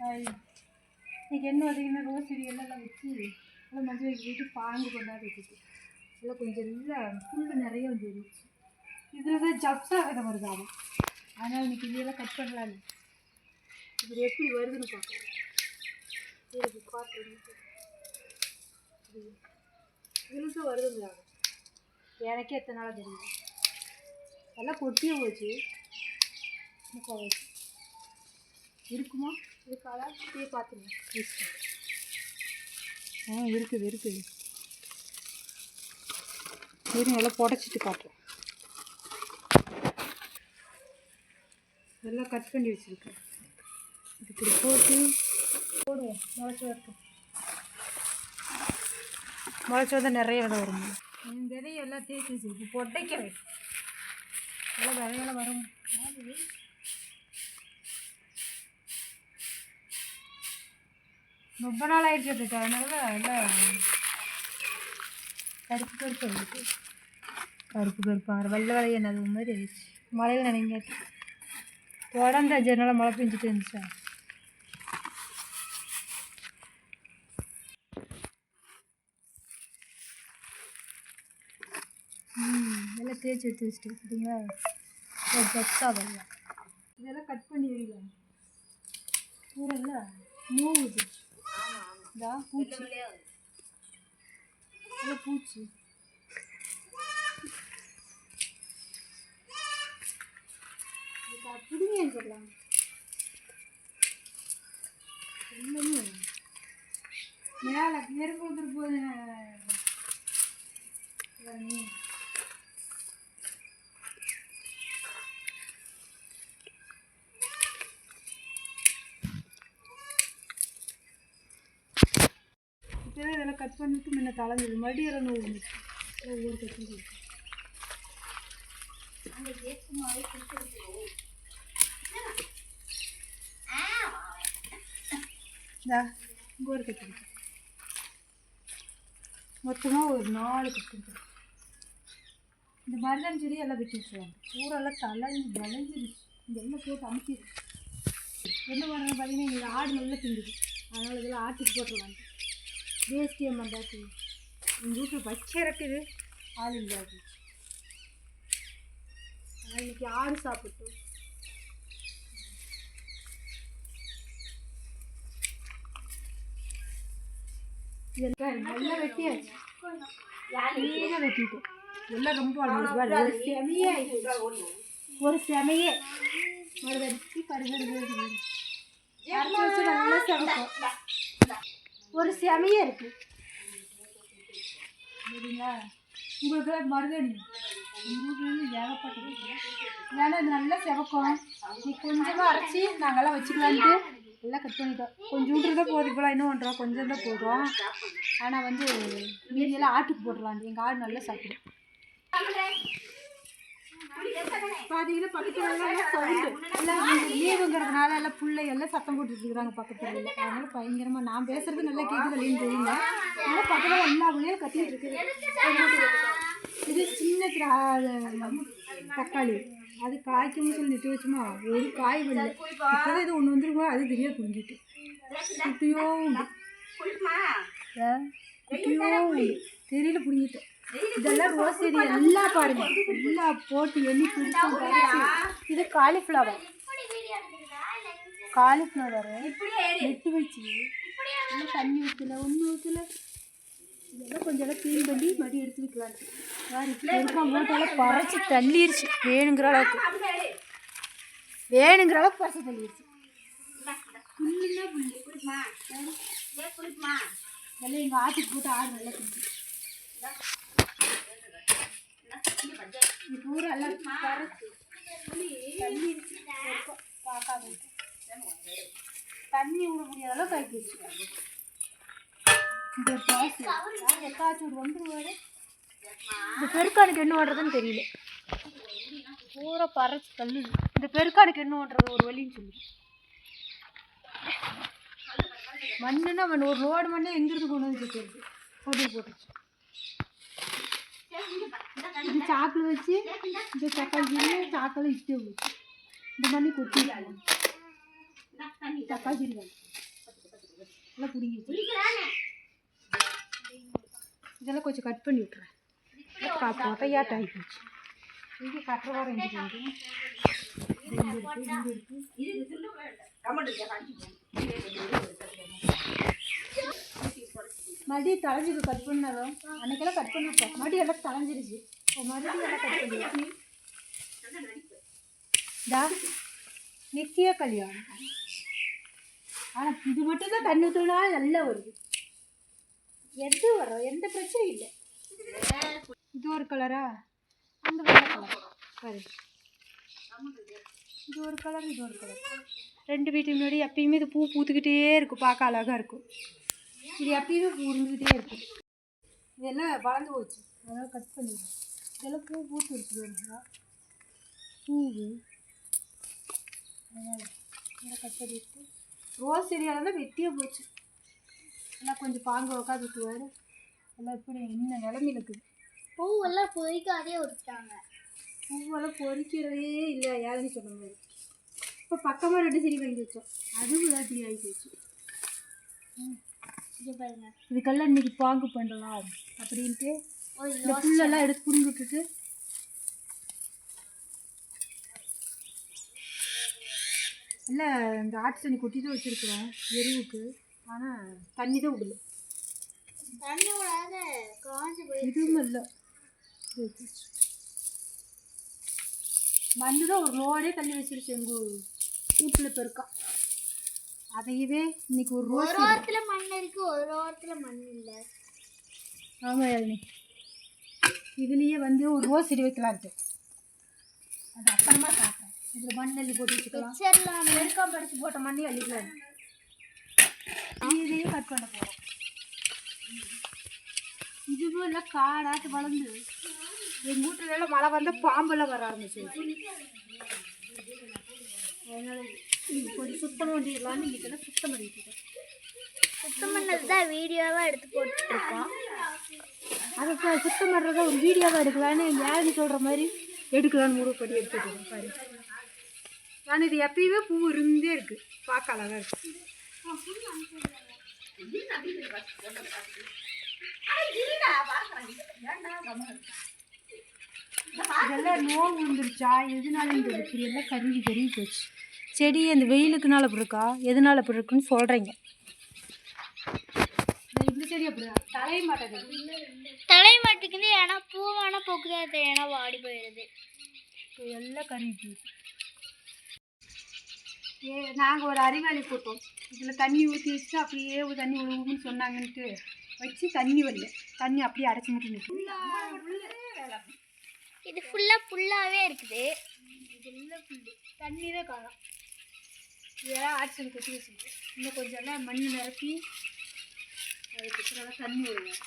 Hi இன்னைக்கு என்ன பார்த்தீங்கன்னா ரோஸ் செடியெல்லாம் வச்சு எல்லாம் மஞ்சள் வைக்க பாங்கு கொண்டாடி வச்சுட்டு எல்லாம் கொஞ்சம் இல்லை புல் நிறைய வந்து இருந்துச்சு. இதில் தான் ஜப்ஸாக கதை வருது தான் அதனால் இன்னைக்கு இதெல்லாம் கட் பண்ணலான்னு இது எப்படி வருதுன்னு பார்க்கலாம். இது இதில் தான் வருதுங்கிறாங்க எனக்கே எத்தனை நாளாக தெரியும். எல்லாம் கொட்டியே போச்சு. இருக்குமா? வச்சு இருக்காதா போய் பார்த்துருங்க ஆ இருக்குது இருக்குது. சரி நல்லா புடச்சிட்டு காட்டுறேன் நல்லா கட் பண்ணி வச்சுருக்கேன். இது இப்படி போட்டு போடுவோம். முளைச்சி வரட்டும் முளைச்சி வந்தால் நிறைய விதை வரும். இந்த விதையை எல்லாம் தேய்ச்சி வச்சிருக்கு பொட்டைக்க வை நல்லா விதையெல்லாம் வரும். ரொம்ப நாள் ஆயிடுச்சு அப்படி அதனால எல்லாம் கருப்பு கருப்பு ஆயிடுச்சு கருப்பு கருப்பாக வெள்ளை வெள்ளைய நது மாதிரி ஆயிடுச்சு. மழையில் நினைங்காட்டி தொடர்ந்து அஞ்சு மழை பெஞ்சிட்டு இருந்துச்சா. எல்லாம் தேய்ச்சி எடுத்து வச்சுட்டு பார்த்தீங்களா? ஜப்ஸாக வரலாம் இதெல்லாம் கட் பண்ணி வைக்கலாம் பூரல்ல மூவுது இதா பூச்சி. நல்ல பூச்சி. புடுங்கன்னு சொல்லலாம். எல்லாமே மேலே நெருப்பு வந்துட்டு போகுது நீ இப்போதான் இதெல்லாம் கட் பண்ணிட்டு முன்ன தலைஞ்சது மறுபடியும் எல்லாம் நோய் வந்துச்சு. ஒவ்வொரு கட்டும் இந்தா இங்கே ஒரு கட்டு மொத்தமாக ஒரு நாலு கட்டு இந்த மருதம் செடி எல்லாம் வெட்டி வச்சுருவாங்க பூரெல்லாம் தலைஞ்சு வளைஞ்சிருச்சு. இதெல்லாம் போட்டு அமுக்கிடுச்சு என்ன பண்ணுறது பார்த்தீங்கன்னா எங்கள் ஆடு நல்லா திங்குது அதனால் இதெல்லாம் ஆட்டுக்கு போட்டுருவாங்க. வேஸ்டி அம்மாண்டாட்டி எங்கள் வீட்டில் வச்ச இருக்குது ஆள் இல்லாது ஆனால் இன்னைக்கு ஆடு சாப்பிட்டு இதெல்லாம் நல்லா வெட்டியாச்சு. க்ளீனாக வெட்டிட்டோம். எல்லாம் ரொம்ப அழகு பாரு, ஒரு செமையே ஒரு செமையே. மறுபடிச்சு பருகிறது நல்லா சமைக்கும் ஒரு செமையே இருக்கு. சரிங்களா? உங்களுக்கு மருதணி எங்கள் ஏகப்பட்டது. ஏன்னா இது நல்லா செவக்கும். நீ கொஞ்சமாக அரைச்சி நாங்கள்லாம் வச்சுக்கலான்ட்டு எல்லாம் கட் பண்ணிட்டோம். கொஞ்சம் விட்டுருந்தா போதும். இப்போலாம் இன்னும் பண்ணுறோம் கொஞ்சம் தான் போதும். ஆனால் வந்து மீதியெல்லாம் ஆட்டுக்கு போட்டுடலாம் எங்கள் ஆடு நல்லா சாப்பிடும். பார்த்தீங்கன்னா பக்கத்துல எல்லாம் சவுண்டு எல்லாம் லீவுங்கிறதுனால எல்லாம் பிள்ளை எல்லாம் சத்தம் போட்டுட்டு இருக்கிறாங்க பக்கத்துல. இல்லை அதனால பயங்கரமாக நான் பேசுறது நல்லா கேட்குது இல்லைன்னு தெரியல. அதனால பக்கத்தில் எல்லா பிள்ளையும் கத்திட்டு இருக்குது. இது சின்ன தக்காளி. அது காய்க்கும் சொல்லி நிட்டு வச்சுமா? ஒரு காய் வரல. இப்போதான் இது ஒன்று வந்துருக்கோ அது தெரியாது புரிஞ்சிட்டு குட்டியோ குட்டியோ தெரியல புரிஞ்சிட்டு இதெல்லாம் ரோஸ் செடி எல்லாம் பாருங்க. எல்லாம் போட்டு எண்ணி பிடிச்சி. இது காலிஃப்ளவர் காலிஃப்ளவர் நெட்டு வச்சு. இன்னும் தண்ணி ஊற்றல ஒன்றும் ஊற்றல இதெல்லாம் கொஞ்சம் க்ளீன் பண்ணி மறுபடியும் எடுத்து வைக்கலாம். வேறு இருக்கா பறைச்சி தள்ளிருச்சு. வேணுங்கிற அளவுக்கு. வேணுங்கிற அளவுக்கு பறிச்சு தள்ளிருச்சு. புல்லுன்னா புல்லு. எங்கள் ஆட்டுக்கு போட்டு ஆடு நல்லா குடிச்சு. இது பூரா எல்லாம் பார்க்காம தண்ணி விட முடியாத அளவுக்கு ஆக்கிடுச்சு இந்த பாசு எக்காச்சும் ஒரு வந்துருவாரு இந்த பெருக்கானுக்கு என்ன பண்ணுறதுன்னு தெரியல பூரா பறச்சு தள்ளு இந்த பெருக்கானுக்கு என்ன பண்ணுறது ஒரு வழின்னு சொல்லி மண்ணுன்னா மண் ஒரு லோடு மண்ணே எங்கிருந்து கொண்டு வந்து போட்டு போட்டுருச்சு. இது சாக்கில் வச்சு இந்த தக்காளி சாக்கில் இட்டு வச்சு இந்த மாதிரி கொட்டி தக்காளி வேணும் எல்லாம் பிடிங்கி. இதெல்லாம் கொஞ்சம் கட் பண்ணி விட்டுறேன். பொட்டையாட்ட ஆகி போச்சு. இங்கே கட்டுற வாரம் இங்கே மறுபடியும் தலைஞ்சிருக்கு கட் பண்ணாலும். அன்னைக்கெல்லாம் கட் பண்ணிருப்போம் மறுபடியும் எல்லாம் தலைஞ்சிருச்சு மறுபடியும் நித்திய கல்யாணம் ஆனால் இது மட்டும் தான் தண்ணி ஊற்றினா நல்லா வருது எது வரும் எந்த பிரச்சனையும் இல்லை இது ஒரு கலரா அந்த கலர் சரி இது ஒரு கலர் இது ஒரு கலர் ரெண்டு வீட்டு முன்னாடி எப்பயுமே இது பூ பூத்துக்கிட்டே இருக்கும். பார்க்க அழகாக இருக்கும் இது எப்பயுமே பூ இருந்துக்கிட்டே இருக்கும். இதெல்லாம் வளர்ந்து போச்சு. அதெல்லாம் கட் பண்ணிடுவோம். இதெல்லாம் பூ பூத்து இருக்குது பூவு அதனால் கட் பண்ணிட்டு ரோஸ் செடியால் தான் வெட்டியே போச்சு. எல்லாம் கொஞ்சம் பாங்க உட்காந்து விட்டுவாரு எல்லாம் இப்படி என்ன நிலமையில இருக்குது? பூவெல்லாம் பொறிக்காதே விட்டாங்க பூவெல்லாம் பொறிக்கிறதே இல்லை யாருன்னு சொன்ன மாதிரி. இப்போ பக்கமாக ரெண்டு செடி வாங்கி வச்சோம். அதுவும் இதாட்டி ஆகி போச்சு. இதுக்கெல்லாம் இன்னைக்கு பாங்கு பண்ணலாம் அப்படின்ட்டு இந்த புல்லெல்லாம் எடுத்து புடுங்கி விட்டுட்டு. இல்லை இந்த ஆட்டு தண்ணி கொட்டி தான் வச்சுருக்குறோம் எருவுக்கு. ஆனால் தண்ணி தான் விடல. தண்ணி விடாத காஞ்சி போய் இதுவும் இல்லை. மண்ணு தான் ஒரு ரோடே தள்ளி வச்சிருச்சு எங்கள் வீட்டில் பெருக்கா அதையவே இன்னைக்கு ஒரு ரோஸ் ஒரு ஓரத்துல மண் இருக்கு ஒரு ஓரத்துல மண் இல்ல. ஆமாம் யாழினி. இதுலேயே வந்து ஒரு ரோஸ் செடி வைக்கலாம் இருக்கு. அது அப்புறமா காட்டுறேன் இதில் மண் அள்ளி போட்டு வச்சுக்கலாம். வச்சிடலாம் பெருக்காம் படிச்சு போட்ட மண்ணி அள்ளிக்கலாம். இதையும் கட் பண்ண போகிறோம் இதுவும் இல்லை காடாட்டு வளர்ந்து. எங்கள் வீட்டுல எல்லாம் மழை வந்தால் பாம்பெல்லாம் வர ஆரம்பிச்சிருச்சு. அதனால கொஞ்சம் சுத்தம் பண்ணிடலான்னு இன்னைக்கெல்லாம் சுத்தம் பண்ணிட்டு இருக்கேன் சுத்தம் பண்ணது தான் வீடியோவா எடுத்து போட்டுருக்கோம். அதை இப்போ சுத்தம் பண்ணுறத ஒரு வீடியோவாக எடுக்கலான்னு யாருன்னு சொல்கிற மாதிரி எடுக்கலான்னு முடிவு பண்ணி எடுத்துட்டு பாரு. ஆனால் இது எப்பயுமே பூ இருந்தே இருக்கு. பார்க்க அழகா இருக்கு. இதெல்லாம் நோவு வந்துருச்சா எதனால இப்படி எல்லாம் கருகி போச்சு? செடி அந்த வெயிலுக்குனால அப்படி இருக்கா? எதனால அப்படி இருக்குன்னு சொல்கிறீங்க செடி அப்படிதான் தலைய மாட்டேங்குது தலை மாட்டுக்குது ஏன்னா பூவான போக்குது அது ஏன்னா வாடி போயிடுது. இப்போ எல்லாம் கருகி. ஏ நாங்கள் ஒரு அறிவாளி போட்டோம் இதில் தண்ணி ஊற்றி வச்சுட்டு அப்படியே தண்ணி விழுவுன்னு சொன்னாங்கன்ட்டு வச்சு தண்ணி வரல. தண்ணி அப்படியே அடைச்சி மட்டும் நிற்கும் இது ஃபுல்லா புல்லாவே இருக்குது. தண்ணி தான் காணும். இதெல்லாம் ஆட்சி கொட்டி வச்சுருக்கு? இன்னும் கொஞ்சம் எல்லாம் மண் நிரப்பி அதுக்கப்புறம் எல்லாம் தண்ணி விடுவோம்